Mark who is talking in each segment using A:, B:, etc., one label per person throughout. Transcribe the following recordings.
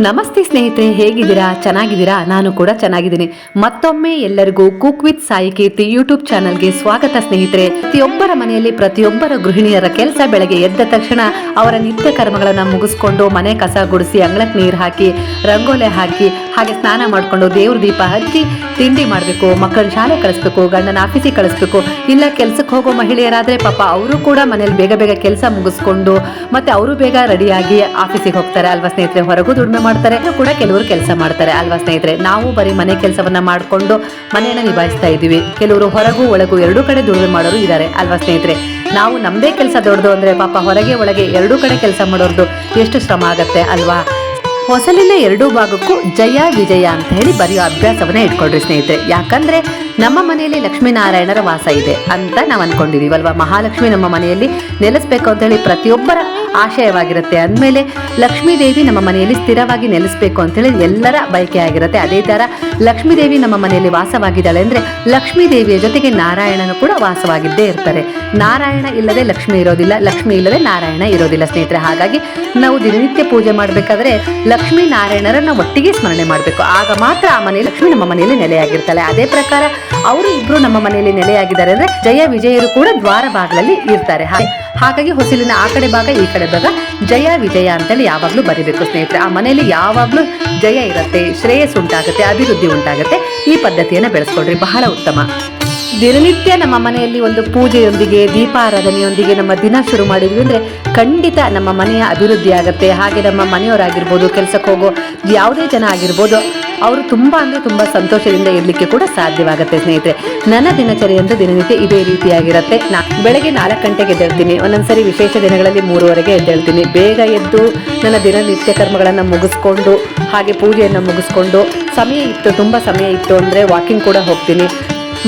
A: ನಮಸ್ತೆ ಸ್ನೇಹಿತರೆ, ಹೇಗಿದ್ದೀರಾ? ಚೆನ್ನಾಗಿದ್ದೀರಾ? ನಾನು ಕೂಡ ಚೆನ್ನಾಗಿದ್ದೀನಿ. ಮತ್ತೊಮ್ಮೆ ಎಲ್ಲರಿಗೂ cook with Sai Keerthi YouTube ಚಾನಲ್ಗೆ ಸ್ವಾಗತ ಸ್ನೇಹಿತರೆ. ಪ್ರತಿಯೊಬ್ಬರ ಮನೆಯಲ್ಲಿ ಪ್ರತಿಯೊಬ್ಬರ ಗೃಹಿಣಿಯರ ಕೆಲಸ ಬೆಳಗ್ಗೆ ಎದ್ದ ತಕ್ಷಣ ಅವರ ನಿತ್ಯ ಕರ್ಮಗಳನ್ನು ಮುಗಿಸ್ಕೊಂಡು ಮನೆ ಕಸ ಗುಡಿಸಿ ಅಂಗಳಕ್ಕೆ ನೀರು ಹಾಕಿ, ರಂಗೋಲೆ ಹಾಕಿ ಹಾಗೆ ಸ್ನಾನ ಮಾಡಿಕೊಂಡು ದೇವ್ರ ದೀಪ ಹಚ್ಚಿ ತಿಂಡಿ ಮಾಡಬೇಕು ಮಕ್ಕಳನ್ನ ಶಾಲೆ ಕಳಿಸ್ಬೇಕು, ಗಂಡನ ಆಫೀಸಿಗೆ ಕಳಿಸ್ಬೇಕು. ಇಲ್ಲ ಕೆಲ್ಸಕ್ಕೆ ಹೋಗೋ ಮಹಿಳೆಯರಾದ್ರೆ ಪಾಪ ಅವರು ಕೂಡ ಮನೇಲಿ ಬೇಗ ಬೇಗ ಕೆಲಸ ಮುಗಿಸ್ಕೊಂಡು ಮತ್ತೆ ಅವರು ಬೇಗ ರೆಡಿಯಾಗಿ ಆಫೀಸಿಗೆ ಹೋಗ್ತಾರೆ. ಅಲ್ವಾ ಸ್ನೇಹಿತರೆ? ಹೊರಗೂ ದುಡಿಮೆ ಮಾಡ್ತಾರೆ ಕೂಡ ಕೆಲವರು ಕೆಲಸ ಮಾಡ್ತಾರೆ. ಅಲ್ವಾ ಸ್ನೇಹಿತರೆ? ನಾವು ಬರೀ ಮನೆ ಕೆಲಸವನ್ನ ಮಾಡಿಕೊಂಡು ಮನೆಯನ್ನು ನಿಭಾಯಿಸ್ತಾ ಇದ್ದೀವಿ. ಕೆಲವರು ಹೊರಗೂ ಒಳಗೂ ಎರಡೂ ಕಡೆ ದುಡಿಮೆ ಮಾಡೋರು ಇದ್ದಾರೆ. ಅಲ್ವಾ ಸ್ನೇಹಿತರೆ? ನಾವು ನಮ್ಮದೇ ಕೆಲಸ ದೊಡ್ಡದು ಅಂದರೆ ಪಾಪ ಹೊರಗೆ ಒಳಗೆ ಎರಡೂ ಕಡೆ ಕೆಲಸ ಮಾಡೋರ್ದು ಎಷ್ಟು ಶ್ರಮ ಆಗುತ್ತೆ ಅಲ್ವಾ? ಹೊಸಲಿನ ಎರಡೂ ಭಾಗಕ್ಕೂ ಜಯ, ವಿಜಯ ಅಂತ ಹೇಳಿ ಬರೆಯೋ ಅಭ್ಯಾಸವನ್ನ ಇಟ್ಕೊಳ್ರಿ ಸ್ನೇಹಿತರೆ. ಯಾಕಂದ್ರೆ ನಮ್ಮ ಮನೆಯಲ್ಲಿ ಲಕ್ಷ್ಮೀನಾರಾಯಣರ ವಾಸ ಇದೆ ಅಂತ ನಾವು ಅನ್ಕೊಂಡಿದೀವಲ್ವಾ? ಮಹಾಲಕ್ಷ್ಮಿ ನಮ್ಮ ಮನೆಯಲ್ಲಿ ನೆಲೆಸ್ಬೇಕು ಅಂತ ಹೇಳಿ ಪ್ರತಿಯೊಬ್ಬರ ಆಶಯವಾಗಿರುತ್ತೆ. ಅಂದಮೇಲೆ ಲಕ್ಷ್ಮೀದೇವಿ ನಮ್ಮ ಮನೆಯಲ್ಲಿ ಸ್ಥಿರವಾಗಿ ನೆಲೆಸಬೇಕು ಅಂತೇಳಿ ಎಲ್ಲರ ಬಯಕೆ ಆಗಿರುತ್ತೆ. ಅದೇ ಥರ ಲಕ್ಷ್ಮೀದೇವಿ ನಮ್ಮ ಮನೆಯಲ್ಲಿ ವಾಸವಾಗಿದ್ದಾಳೆ ಅಂದರೆ ಲಕ್ಷ್ಮೀದೇವಿಯ ಜೊತೆಗೆ ನಾರಾಯಣನು ಕೂಡ ವಾಸವಾಗಿದ್ದೇ ಇರ್ತಾರೆ. ನಾರಾಯಣ ಇಲ್ಲದೆ ಲಕ್ಷ್ಮಿ ಇರೋದಿಲ್ಲ, ಲಕ್ಷ್ಮಿ ಇಲ್ಲದೆ ನಾರಾಯಣ ಇರೋದಿಲ್ಲ ಸ್ನೇಹಿತರೆ. ಹಾಗಾಗಿ ನಾವು ದಿನನಿತ್ಯ ಪೂಜೆ ಮಾಡಬೇಕಾದ್ರೆ ಲಕ್ಷ್ಮೀ ನಾರಾಯಣರನ್ನು ಒಟ್ಟಿಗೆ ಸ್ಮರಣೆ ಮಾಡಬೇಕು. ಆಗ ಮಾತ್ರ ಆ ಮನೆ ಲಕ್ಷ್ಮಿ ನಮ್ಮ ಮನೆಯಲ್ಲಿ ನೆಲೆಯಾಗಿರ್ತಾಳೆ. ಅದೇ ಪ್ರಕಾರ ಅವರು ಇಬ್ಬರು ನಮ್ಮ ಮನೆಯಲ್ಲಿ ನೆಲೆಯಾಗಿದ್ದಾರೆ ಅಂದರೆ ಜಯ ವಿಜಯರು ಕೂಡ ದ್ವಾರ ಭಾಗದಲ್ಲಿ ಇರ್ತಾರೆ. ಹಾಗೆ ಹಾಗಾಗಿ ಹೊಸಲಿನ ಆ ಕಡೆ ಭಾಗ ಈ ಕಡೆ ಭಾಗ ಜಯ ವಿಜಯ ಅಂತೇಳಿ ಯಾವಾಗಲೂ ಬರಿಬೇಕು ಸ್ನೇಹಿತರೆ. ಆ ಮನೆಯಲ್ಲಿ ಯಾವಾಗಲೂ ಜಯ ಇರುತ್ತೆ ಶ್ರೇಯಸ್ ಉಂಟಾಗುತ್ತೆ, ಅಭಿವೃದ್ಧಿ ಉಂಟಾಗುತ್ತೆ. ಈ ಪದ್ಧತಿಯನ್ನು ಬೆಳೆಸ್ಕೊಡ್ರಿ, ಬಹಳ ಉತ್ತಮ. ದಿನನಿತ್ಯ ನಮ್ಮ ಮನೆಯಲ್ಲಿ ಒಂದು ಪೂಜೆಯೊಂದಿಗೆ, ದೀಪಾರಾಧನೆಯೊಂದಿಗೆ ನಮ್ಮ ದಿನ ಶುರು ಮಾಡಿದ್ವಿ ಅಂದರೆ ಖಂಡಿತ ನಮ್ಮ ಮನೆಯ ಅಭಿವೃದ್ಧಿ ಆಗುತ್ತೆ. ಹಾಗೆ ನಮ್ಮ ಮನೆಯವರಾಗಿರ್ಬೋದು, ಕೆಲಸಕ್ಕೆ ಹೋಗೋ ಯಾವುದೇ ಜನ ಆಗಿರ್ಬೋದು, ಅವರು ತುಂಬ ಅಂದರೆ ತುಂಬ ಸಂತೋಷದಿಂದ ಇರಲಿಕ್ಕೆ ಕೂಡ ಸಾಧ್ಯವಾಗುತ್ತೆ ಸ್ನೇಹಿತರೆ. ನನ್ನ ದಿನಚರಿ ಅಂತ ದಿನನಿತ್ಯ ಇದೇ ರೀತಿಯಾಗಿರುತ್ತೆ. ನಾ ಬೆಳಗ್ಗೆ ನಾಲ್ಕು ಗಂಟೆಗೆ ಎದ್ದೇಳ್ತೀನಿ. ಒಂದೊಂದ್ಸರಿ ವಿಶೇಷ ದಿನಗಳಲ್ಲಿ ಮೂರುವರೆಗೆ ಎದ್ದೇಳ್ತೀನಿ. ಬೇಗ ಎದ್ದು ನನ್ನ ದಿನನಿತ್ಯ ಕರ್ಮಗಳನ್ನು ಮುಗಿಸ್ಕೊಂಡು, ಹಾಗೆ ಪೂಜೆಯನ್ನು ಮುಗಿಸ್ಕೊಂಡು, ಸಮಯ ಇತ್ತು, ತುಂಬ ಸಮಯ ಇತ್ತು ಅಂದರೆ ವಾಕಿಂಗ್ ಕೂಡ ಹೋಗ್ತೀನಿ.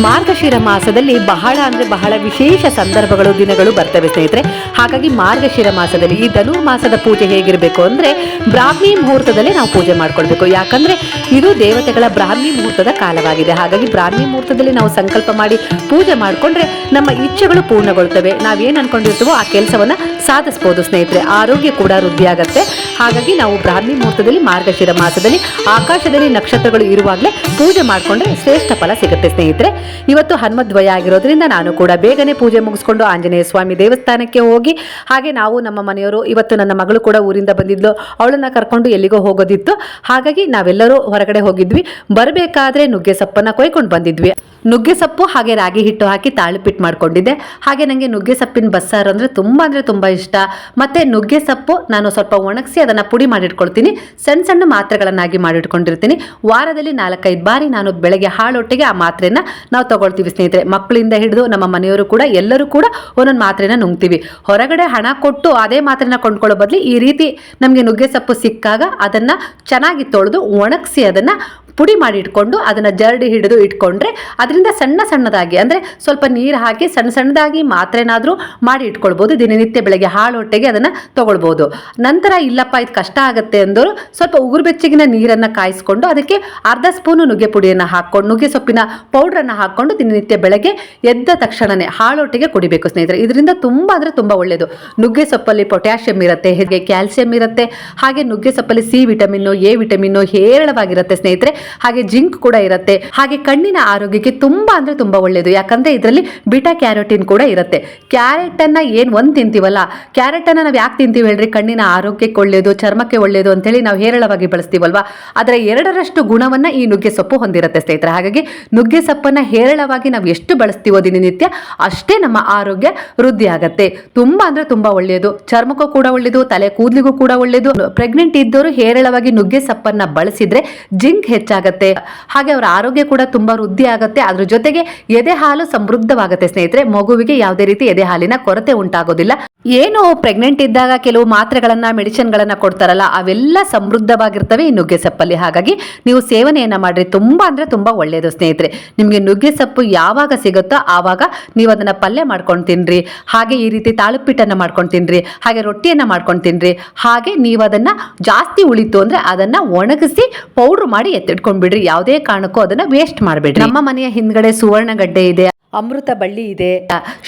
A: ಮಾರ್ಗಶಿರ ಮಾಸದಲ್ಲಿ ಬಹಳ ಅಂದ್ರೆ ಬಹಳ ವಿಶೇಷ ಸಂದರ್ಭಗಳು, ದಿನಗಳು ಬರ್ತವೆ ಸ್ನೇಹಿತರೆ. ಹಾಗಾಗಿ ಮಾರ್ಗಶಿರ ಮಾಸದಲ್ಲಿ ಈ ಧನು ಮಾಸದ ಪೂಜೆ ಹೇಗಿರಬೇಕು ಅಂದ್ರೆ ಬ್ರಾಹ್ಮಿ ಮುಹೂರ್ತದಲ್ಲಿ ನಾವು ಪೂಜೆ ಮಾಡ್ಕೊಳ್ಬೇಕು. ಯಾಕಂದ್ರೆ ಇದು ದೇವತೆಗಳ ಬ್ರಾಹ್ಮಿ ಮುಹೂರ್ತದ ಕಾಲವಾಗಿದೆ. ಹಾಗಾಗಿ ಬ್ರಾಹ್ಮಿ ಮುಹೂರ್ತದಲ್ಲಿ ನಾವು ಸಂಕಲ್ಪ ಮಾಡಿ ಪೂಜೆ ಮಾಡಿಕೊಂಡ್ರೆ ನಮ್ಮ ಇಚ್ಛೆಗಳು ಪೂರ್ಣಗೊಳ್ತವೆ. ನಾವೇನು ಅನ್ಕೊಂಡಿರ್ತೇವೋ ಆ ಕೆಲಸವನ್ನ ಸಾಧಿಸ್ಬೋದು ಸ್ನೇಹಿತರೆ. ಆರೋಗ್ಯ ಕೂಡ ವೃದ್ಧಿ ಆಗತ್ತೆ ಹಾಗಾಗಿ ನಾವು ಬ್ರಾಹ್ಮಿ ಮುಹೂರ್ತದಲ್ಲಿ ಮಾರ್ಗಶಿರ ಮಾಸದಲ್ಲಿ ಆಕಾಶದಲ್ಲಿ ನಕ್ಷತ್ರಗಳು ಇರುವಾಗಲೇ ಪೂಜೆ ಮಾಡಿಕೊಂಡ್ರೆ ಶ್ರೇಷ್ಠ ಫಲ ಸಿಗುತ್ತೆ ಸ್ನೇಹಿತರೆ. ಇವತ್ತು ಹನುಮದ್ವಯ ಆಗಿರೋದ್ರಿಂದ ನಾನು ಕೂಡ ಬೇಗನೆ ಪೂಜೆ ಮುಗಿಸ್ಕೊಂಡು ಆಂಜನೇಯ ಸ್ವಾಮಿ ದೇವಸ್ಥಾನಕ್ಕೆ ಹೋಗಿ, ಹಾಗೆ ನಾವು ನಮ್ಮ ಮನೆಯವರು, ಇವತ್ತು ನನ್ನ ಮಗಳು ಕೂಡ ಊರಿಂದ ಬಂದಿದ್ಲು, ಅವಳನ್ನ ಕರ್ಕೊಂಡು ಎಲ್ಲಿಗೋ ಹೋಗೋದಿತ್ತು. ಹಾಗಾಗಿ ನಾವೆಲ್ಲರೂ ಹೊರಗಡೆ ಹೋಗಿದ್ವಿ. ಬರಬೇಕಾದ್ರೆ ನುಗ್ಗೆ ಸೊಪ್ಪನ್ನ ಕೊಯ್ಕೊಂಡು ಬಂದಿದ್ವಿ. ನುಗ್ಗೆ ಸೊಪ್ಪು ಹಾಗೆ ರಾಗಿ ಹಿಟ್ಟು ಹಾಕಿ ತಾಳಿಪಿಟ್ಟು ಮಾಡ್ಕೊಂಡಿದ್ದೆ. ಹಾಗೆ ನನಗೆ ನುಗ್ಗೆ ಸೊಪ್ಪಿನ ಬಸ್ಸಾರು ಅಂದರೆ ತುಂಬ ಅಂದರೆ ತುಂಬ ಇಷ್ಟ. ಮತ್ತು ನುಗ್ಗೆ ಸೊಪ್ಪು ನಾನು ಸ್ವಲ್ಪ ಒಣಗಿಸಿ ಅದನ್ನು ಪುಡಿ ಮಾಡಿಟ್ಕೊಳ್ತೀನಿ. ಸಣ್ಣ ಸಣ್ಣ ಮಾತ್ರೆಗಳನ್ನಾಗಿ ಮಾಡಿಟ್ಕೊಂಡಿರ್ತೀನಿ. ವಾರದಲ್ಲಿ ನಾಲ್ಕೈದು ಬಾರಿ ನಾನು ಬೆಳಗ್ಗೆ ಹಾಳೊಟ್ಟಿಗೆ ಆ ಮಾತ್ರೆನ ನಾವು ತಗೊಳ್ತೀವಿ ಸ್ನೇಹಿತರೆ. ಮಕ್ಕಳಿಂದ ಹಿಡಿದು ನಮ್ಮ ಮನೆಯವರು ಕೂಡ ಎಲ್ಲರೂ ಕೂಡ ಒಂದೊಂದು ಮಾತ್ರೆನ ನುಂಗ್ತೀವಿ. ಹೊರಗಡೆ ಹಣ ಕೊಟ್ಟು ಅದೇ ಮಾತ್ರೆನ ಕೊಂಡ್ಕೊಳ್ಳೋ ಬದಲು ಈ ರೀತಿ ನಮಗೆ ನುಗ್ಗೆ ಸೊಪ್ಪು ಸಿಕ್ಕಾಗ ಅದನ್ನು ಚೆನ್ನಾಗಿ ತೊಳೆದು ಒಣಗಿಸಿ ಅದನ್ನು ಪುಡಿ ಮಾಡಿ ಇಟ್ಕೊಂಡು ಅದನ್ನು ಜರಡಿ ಹಿಡಿದು ಇಟ್ಕೊಂಡ್ರೆ ಅದರಿಂದ ಸಣ್ಣ ಸಣ್ಣದಾಗಿ ಅಂದರೆ ಸ್ವಲ್ಪ ನೀರು ಹಾಕಿ ಸಣ್ಣ ಸಣ್ಣದಾಗಿ ಮಾತ್ರೆನಾದರೂ ಮಾಡಿ ಇಟ್ಕೊಳ್ಬೋದು. ದಿನನಿತ್ಯ ಬೆಳಗ್ಗೆ ಹಾಳು ಹೊಟ್ಟೆಗೆ ಅದನ್ನು ತೊಗೊಳ್ಬೋದು. ನಂತರ ಇಲ್ಲಪ್ಪ ಇದು ಕಷ್ಟ ಆಗುತ್ತೆ ಅಂದವರು ಸ್ವಲ್ಪ ಉಗುರು ಬೆಚ್ಚಗಿನ ನೀರನ್ನು ಕಾಯಿಸ್ಕೊಂಡು ಅದಕ್ಕೆ ಅರ್ಧ ಸ್ಪೂನು ನುಗ್ಗೆ ಪುಡಿಯನ್ನು ಹಾಕ್ಕೊಂಡು ನುಗ್ಗೆ ಸೊಪ್ಪಿನ ಪೌಡ್ರನ್ನು ಹಾಕ್ಕೊಂಡು ದಿನನಿತ್ಯ ಬೆಳಗ್ಗೆ ಎದ್ದ ತಕ್ಷಣನೇ ಹಾಳೊಟ್ಟಿಗೆ ಕುಡಿಬೇಕು ಸ್ನೇಹಿತರೆ. ಇದರಿಂದ ತುಂಬ ಅಂದರೆ ತುಂಬ ಒಳ್ಳೆಯದು ನುಗ್ಗೆ ಸೊಪ್ಪಲ್ಲಿ ಪೊಟ್ಯಾಷಿಯಂ ಇರುತ್ತೆ, ಹೇಗೆ ಕ್ಯಾಲ್ಸಿಯಂ ಇರುತ್ತೆ, ಹಾಗೆ ನುಗ್ಗೆ ಸೊಪ್ಪಲ್ಲಿ ಸಿ ವಿಟಮಿನ್ನು, ಎ ವಿಟಮಿನ್ನು ಹೇರಳವಾಗಿರುತ್ತೆ ಸ್ನೇಹಿತರೆ. ಹಾಗೆ ಜಿಂಕ್ ಕೂಡ ಇರುತ್ತೆ. ಹಾಗೆ ಕಣ್ಣಿನ ಆರೋಗ್ಯಕ್ಕೆ ತುಂಬಾ ಅಂದ್ರೆ ತುಂಬಾ ಒಳ್ಳೆಯದು ಯಾಕಂದ್ರೆ ಇದರಲ್ಲಿ ಬಿಟಾ ಕ್ಯಾರೋಟಿನ್ ಕೂಡ ಇರುತ್ತೆ. ಕ್ಯಾರೆಟ್ ಅನ್ನ ಏನ್ ಒಂದ್ ತಿಂತೀವಲ್ಲ? ಕ್ಯಾರೆಟ್ ಅನ್ನ ನಾವು ಯಾಕೆ ತಿಂತೀವಿ ಹೇಳ್ರಿ? ಕಣ್ಣಿನ ಆರೋಗ್ಯಕ್ಕೆ ಒಳ್ಳೆಯದು ಚರ್ಮಕ್ಕೆ ಒಳ್ಳೆಯದು ಅಂತೇಳಿ ನಾವು ಹೇರಳವಾಗಿ ಬಳಸ್ತೀವಲ್ವಾ? ಅದರ ಎರಡರಷ್ಟು ಗುಣವನ್ನ ಈ ನುಗ್ಗೆ ಸೊಪ್ಪು ಹೊಂದಿರುತ್ತೆ ಸ್ನೇಹಿತರೆ. ಹಾಗಾಗಿ ನುಗ್ಗೆ ಸೊಪ್ಪನ್ನ ಹೇರಳವಾಗಿ ನಾವು ಎಷ್ಟು ಬಳಸ್ತೀವೋ ದಿನನಿತ್ಯ ಅಷ್ಟೇ ನಮ್ಮ ಆರೋಗ್ಯ ವೃದ್ಧಿ ಆಗತ್ತೆ. ತುಂಬಾ ಅಂದ್ರೆ ತುಂಬಾ ಒಳ್ಳೆಯದು ಚರ್ಮಕ್ಕೂ ಕೂಡ ಒಳ್ಳೆಯದು ತಲೆ ಕೂದಲಿಗೂ ಕೂಡ ಒಳ್ಳೆಯದು ಪ್ರೆಗ್ನೆಂಟ್ ಇದ್ದವರು ಹೇರಳವಾಗಿ ನುಗ್ಗೆ ಸೊಪ್ಪನ್ನ ಬಳಸಿದ್ರೆ ಜಿಂಕ್ ಹೆಚ್ಚಾಗತ್ತೆ ಹಾಗೆ ಅವರ ಆರೋಗ್ಯ ಕೂಡ ತುಂಬಾ ವೃದ್ಧಿ ಆಗುತ್ತೆ. ಅದ್ರ ಜೊತೆಗೆ ಎದೆ ಹಾಲು ಸಮೃದ್ಧವಾಗುತ್ತೆ ಸ್ನೇಹಿತರೆ. ಮಗುವಿಗೆ ಯಾವುದೇ ರೀತಿ ಎದೆ ಹಾಲಿನ ಕೊರತೆ ಉಂಟಾಗೋದಿಲ್ಲ. ಏನು ಪ್ರೆಗ್ನೆಂಟ್ ಇದ್ದಾಗ ಕೆಲವು ಮಾತ್ರೆಗಳನ್ನ ಮೆಡಿಸಿನ್ಗಳನ್ನ ಕೊಡ್ತಾರಲ್ಲ, ಅವೆಲ್ಲ ಸಮೃದ್ಧವಾಗಿರ್ತವೆ. ಈ ನುಗ್ಗೆ ಸೊಪ್ಪಲ್ಲಿ. ಹಾಗಾಗಿ ನೀವು ಸೇವನೆಯನ್ನ ಮಾಡ್ರಿ. ತುಂಬಾ ಅಂದ್ರೆ ತುಂಬಾ ಒಳ್ಳೆಯದು ಸ್ನೇಹಿತರೆ. ನಿಮಗೆ ನುಗ್ಗೆ ಸೊಪ್ಪು ಯಾವಾಗ ಸಿಗುತ್ತೋ ಆವಾಗ ನೀವು ಅದನ್ನ ಪಲ್ಯ ಮಾಡ್ಕೊಂಡು ತಿನ್ರಿ. ಹಾಗೆ ಈ ರೀತಿ ತಾಳುಪಿಟ್ಟನ್ನ ಮಾಡ್ಕೊಂಡು ತಿನ್ರಿ. ಹಾಗೆ ರೊಟ್ಟಿಯನ್ನ ಮಾಡ್ಕೊಂಡು ತಿನ್ರಿ. ಹಾಗೆ ನೀವು ಅದನ್ನ ಜಾಸ್ತಿ ಉಳಿತು ಅಂದ್ರೆ ಅದನ್ನ ಒಣಗಿಸಿ ಪೌಡರ್ ಮಾಡಿ ಎತ್ತಿಟ್ಕೊಂಡ್ಬಿಡ್ರಿ ಯಾವುದೇ ಕಾರಣಕ್ಕೂ ಅದನ್ನ ವೇಸ್ಟ್ ಮಾಡಬೇಡ್ರಿ. ನಮ್ಮ ಮನೆಯ ಹಿಂದ್ಗಡೆ ಸುವರ್ಣ ಗಡ್ಡೆ ಇದೆ ಅಮೃತ ಬಳ್ಳಿ ಇದೆ.